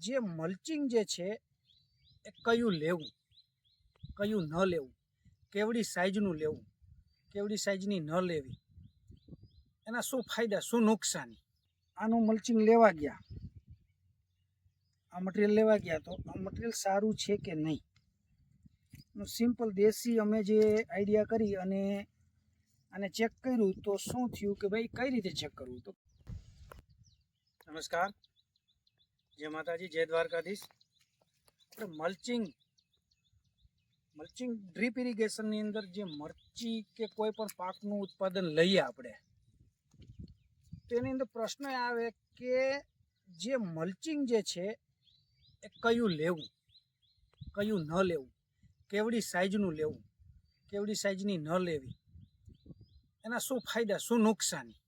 જે મલ્ચિંગ જે છે, એ કયું લેવું? કયું ન લેવું? કેવડી સાઇઝનું લેવું? કેવડી સાઇઝની ન લેવી? એના શું ફાયદા, શું નુકસાની? આનું મલ્ચિંગ લેવા ગયા. આ મટીરિયલ લેવા ગયા તો આ મટીરિયલ સારું છે કે નહીં? સિમ્પલ દેશી અમે જે આઈડિયા કરી અને આને ચેક કર્યું તો શું થયું કે ભાઈ કઈ રીતે ચેક કરવું તો? નમસ્કાર. જય માતાજી, જય દ્વારકાધીશ. આપણે મલ્ચિંગ મલ્ચિંગ ડ્રીપ ઇરિગેશનની અંદર જે મરચી કે કોઈ પણ પાકનું ઉત્પાદન લઈએ આપણે, તેની અંદર પ્રશ્ન આવે કે જે મલ્ચિંગ જે છે, એ કયું લેવું? કયું ન લેવું? કેવડી સાઇઝનું લેવું? કેવડી સાઇઝની ન લેવી? એના શું ફાયદા, શું નુકસાની?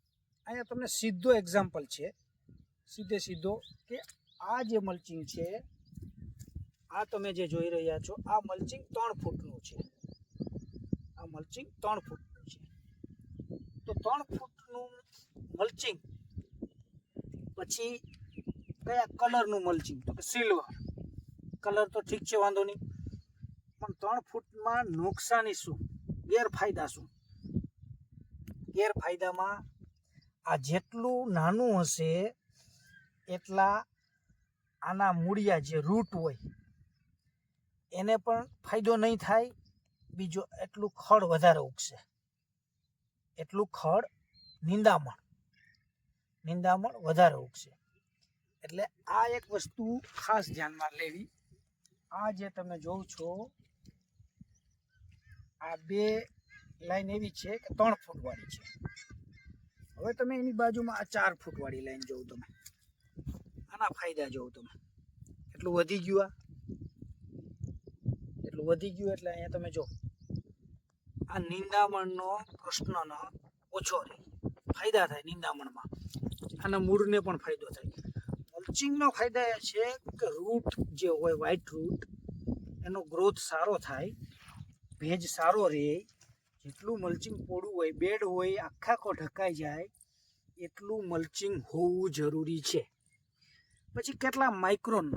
અહીંયા તમને સીધો એક્ઝામ્પલ છે. સીધે સીધો કે આ જે મલ્ચિંગ છે, આ તમે જે જોઈ રહ્યા છો, આ મલ્ચિંગ ત્રણ ફૂટનું છે. આ મલ્ચિંગ ત્રણ ફૂટનું છે. તો ત્રણ ફૂટનું મલ્ચિંગ પછી કયા કલરનું મલ્ચિંગ તો કે સિલ્વર કલર તો ઠીક છે, વાંધો નહીં. પણ ત્રણ ફૂટમાં નુકસાની શું? ગેરફાયદા શું? ગેરફાયદામાં આ જેટલું નાનું હશે, એટલા આના મૂળિયા જે રૂટ હોય, એને પણ ફાયદો નહીં થાય, બીજો એટલું ખડ વધારે ઉગશે. એટલું ખડ નિંદામણ નિંદામણ વધારે ઉગશે. એટલે આ એક વસ્તુ ખાસ ધ્યાનમાં લેવી. આ જે તમે જોવ છો, આ બે લાઈન એવી છે કે ત્રણ ફૂટવાળી છે. હવે તમે એની બાજુમાં આ ચાર ફૂટવાળી લાઈન જોવો તમે. આના ફાયદા જોઉં તમે. એટલું વધી ગયું આ. એટલું વધી ગયું એટલે અહીંયા તમે જો. આ નિંદામણનો પ્રશ્નનો ઓછો રહે. ફાયદા થાય નિંદામણમાં. આના મૂળને પણ ફાયદો થાય. મલ્ચિંગનો ફાયદા એ છે કે રૂટ જે હોય વ્હાઇટ રૂટ એનો ગ્રોથ સારો થાય. ભેજ સારો રહે. જેટલું મલ્ચિંગ પોડું હોય, બેડ હોય, આખા કો ઢકાઈ જાય, એટલું મલ્ચિંગ હોવું જરૂરી છે. પછી કેટલા માઇક્રોન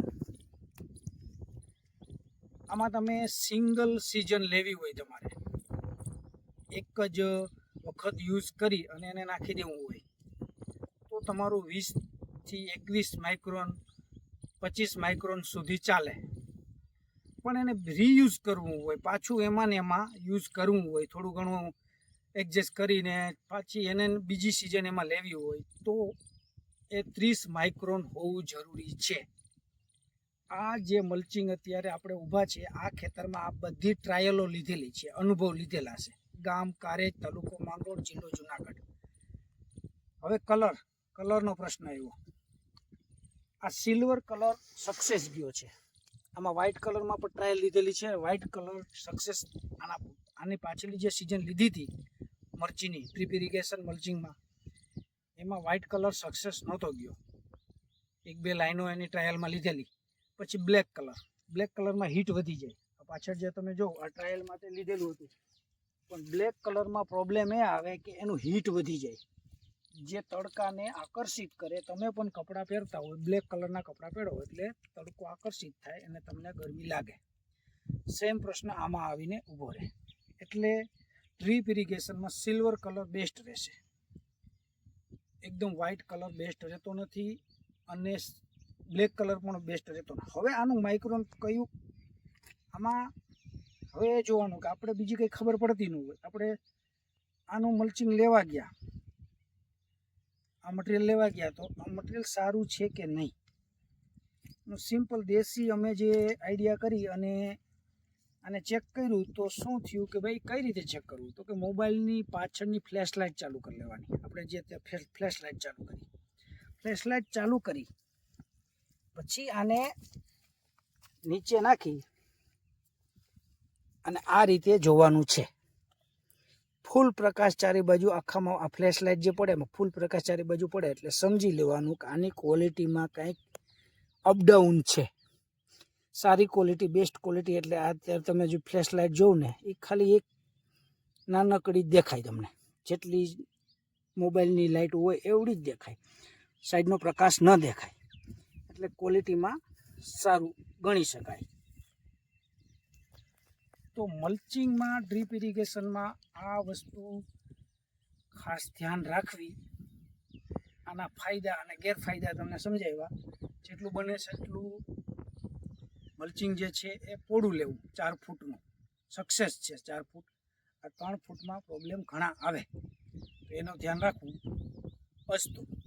આમાં તમે સિંગલ સિઝન લેવી હોય તમારે. એક જ વખત યુઝ કરી અને એને નાખી દેવું હોય. તો તમારું વીસથી એકવીસ માઇક્રોન પચીસ માઇક્રોન સુધી ચાલે. પણ એને રીયુઝ કરવું હોય, પાછું એમાં ને એમાં યુઝ કરવું હોય, થોડું ઘણું એડજસ્ટ કરીને પાછી એને બીજી સિઝન એમાં લેવી હોય, તો એ ત્રીસ માઇક્રોન હોવું જરૂરી છે. આ જે મલ્ચિંગ અત્યારે આપણે ઊભા છે આ ખેતરમાં આ બધી ટ્રાયલો લીધેલી છે, અનુભવ લીધેલા છે. ગામ, કારેજ, તાલુકો માંગરોળ, જિલ્લો જુનાગઢ. હવે કલર કલરનો પ્રશ્ન આવ્યો. આ સિલ્વર કલર સક્સેસ ગયો છે. આમાં વ્હાઇટ કલરમાં પણ ટ્રાયલ લીધેલી છે. વ્હાઇટ કલર સક્સેસ આના, આની પાછળની જે સિઝન લીધી હતી મરચીની ડ્રીપ ઇરિગેશન મલ્ચિંગમાં એમાં વ્હાઇટ કલર સક્સેસ નહોતો ગયો. એક બે લાઈનો એની ટ્રાયલમાં લીધેલી. પછી બ્લેક કલર બ્લેક કલરમાં હીટ વધી જાય. પાછળ જે તમે જો, આ ટ્રાયલ માટે લીધેલું હતું. પણ બ્લેક કલરમાં પ્રોબ્લેમ એ આવે કે એનું હીટ વધી જાય. જે તડકાને આકર્ષિત કરે, તમે પણ કપડાં પહેરતા હોય બ્લેક કલરના કપડાં પહેરો એટલે તડકો આકર્ષિત થાય અને તમને ગરમી લાગે. સેમ પ્રશ્ન આમાં આવીને ઊભો રહે. એટલે ડ્રીપ ઇરિગેશનમાં સિલ્વર કલર બેસ્ટ રહેશે. એકદમ વ્હાઇટ કલર બેસ્ટ રહેતો નથી અને બ્લેક કલર પણ બેસ્ટ રહેતો નથી. હવે આનું માઇક્રોન કયું? આમાં હવે એ જોવાનું કે આપણે બીજી કંઈ ખબર પડતી ન હોય. આપણે આનું મલ્ચિંગ લેવા ગયા. આ મટીરિયલ લેવા ગયા તો આ મટીરિયલ સારું છે કે નહીં? સિમ્પલ દેશી અમે જે આઈડિયા કરી અને આને ચેક કર્યું તો શું થયું કે ભાઈ કઈ રીતે ચેક કરવું? તો કે મોબાઈલની પાછળની ફ્લેશ લાઇટ ચાલુ કરી લેવાની. આપણે જે ત્યાં ફ્લેશ લાઇટ ચાલુ કરી. ફ્લેશ લાઇટ ચાલુ કરી. પછી આને નીચે નાખી અને આ રીતે જોવાનું છે. ફૂલ પ્રકાશ ચારે બાજુ આખામાં આ ફ્લેશ લાઇટ જે પડે એમાં ફૂલ પ્રકાશ ચારે બાજુ પડે એટલે સમજી લેવાનું કે આની ક્વોલિટીમાં કંઈક અપડાઉન છે. સારી ક્વોલિટી બેસ્ટ ક્વોલિટી એટલે આ અત્યારે તમે જો ફ્લેશ લાઇટ જોઉં ને, એ ખાલી એક નાનકડી દેખાય તમને. જેટલી મોબાઈલની લાઇટ હોય એવડી જ દેખાય. સાઈડનો પ્રકાશ ન દેખાય. એટલે ક્વોલિટીમાં સારું ગણી શકાય. તો મલ્ચિંગમાં ડ્રીપ ઇરિગેશનમાં આ વસ્તુ ખાસ ધ્યાન રાખવી. આના ફાયદા અને ગેરફાયદા તમને સમજાવ્યા જેટલું બને છે એટલું મલ્ચિંગ જે છે એ પોડું લેવું, ચાર ફૂટનું. સક્સેસ છે ચાર ફૂટ. આ ત્રણ ફૂટમાં પ્રોબ્લેમ ઘણા આવે. તો એનું ધ્યાન રાખવું. અસ્તુ